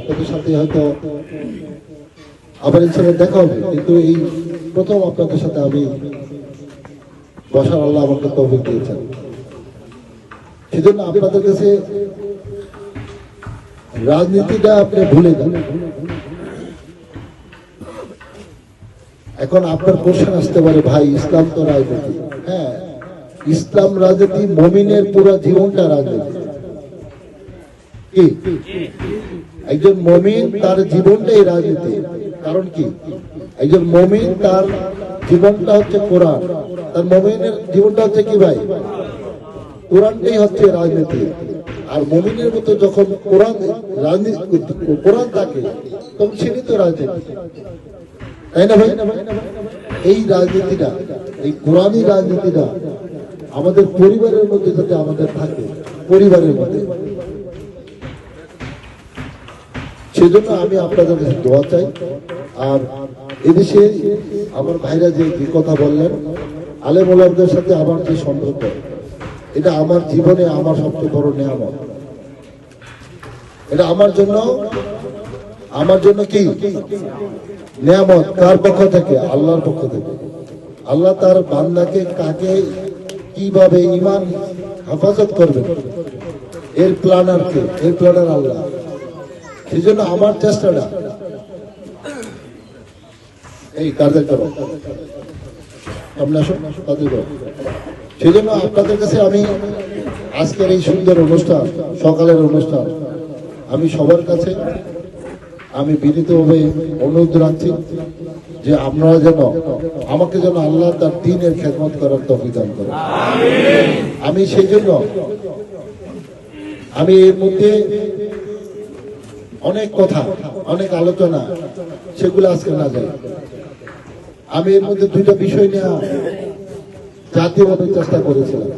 আপনাদের সাথে হয়তো আবার ইনশাল্লাহ দেখা হবে, কিন্তু এই প্রথম আপনাদের সাথে আমি বসার আল্লাহ আমাকে তৌফিক দিয়েছেন। সেজন্য আপনাদের কাছে রাজনীতিটা আপনি ভুলে যান। এখন আপনার কোশ্চেন আসতে পারে, ভাই, ইসলাম তো রাজনীতি। হ্যাঁ ইসলাম রাজনীতি, মমিনের পুরো জীবনটা রাজনীতি। একজন মমিন তার জীবনটাই রাজনীতি। কারণ কি? একজন মমিন তার জীবনটা হচ্ছে কোরআন। তার মমিনের জীবনটা হচ্ছে কি ভাই? কোরআনটাই হচ্ছে রাজনীতি। আর মমিনের মতো যখন কোরআন, রাজনীতি, কোরআন থাকে, তখন সেটি তো রাজনীতি। তাই না ভাই? এই রাজনীতিটা, এই কোরআনই রাজনীতিটা আমাদের পরিবারের মধ্যে যাতে আমাদের থাকে, পরিবারের মধ্যে। সেজন্য আমি আপনাদের কাছে দোয়া চাই। আর এদেশে আমার ভাইরা যে কথা বললেন, আলেম সাথে আমার যে সম্পর্ক, এটা আমার জীবনে আমার সবচেয়ে বড় নিয়ামত। এটা আমার জন্য আমার জন্য কি? নিয়ামত কার পক্ষ থেকে? আল্লাহর পক্ষ থেকে। আল্লাহ তার বান্দাকে কাকে কীভাবে ইমান হেফাজত করবে এর প্ল্যানার কে? এর প্ল্যানার আল্লাহ। সেই জন্য আমার চেষ্টাটা। এই কাজে করো সেই জন্য। আপনাদের কাছে আমি আজকের এই সুন্দর অনুষ্ঠান, সকালের অনুষ্ঠান, আমি সবার কাছে আমি বিনীতভাবে অনুরোধ রাখছি যে আপনারা যেন আমাকে যেন আল্লাহ তার দিনের খেদমত করার তফিদান করে আমি সেই জন্য আমি এর মধ্যে অনেক কথা, অনেক আলোচনা, সেগুলো আজকে না যায়। আমি এর মধ্যে দুইটা বিষয় নিয়ে জাতীয়ভাবে চেষ্টা করেছিলাম।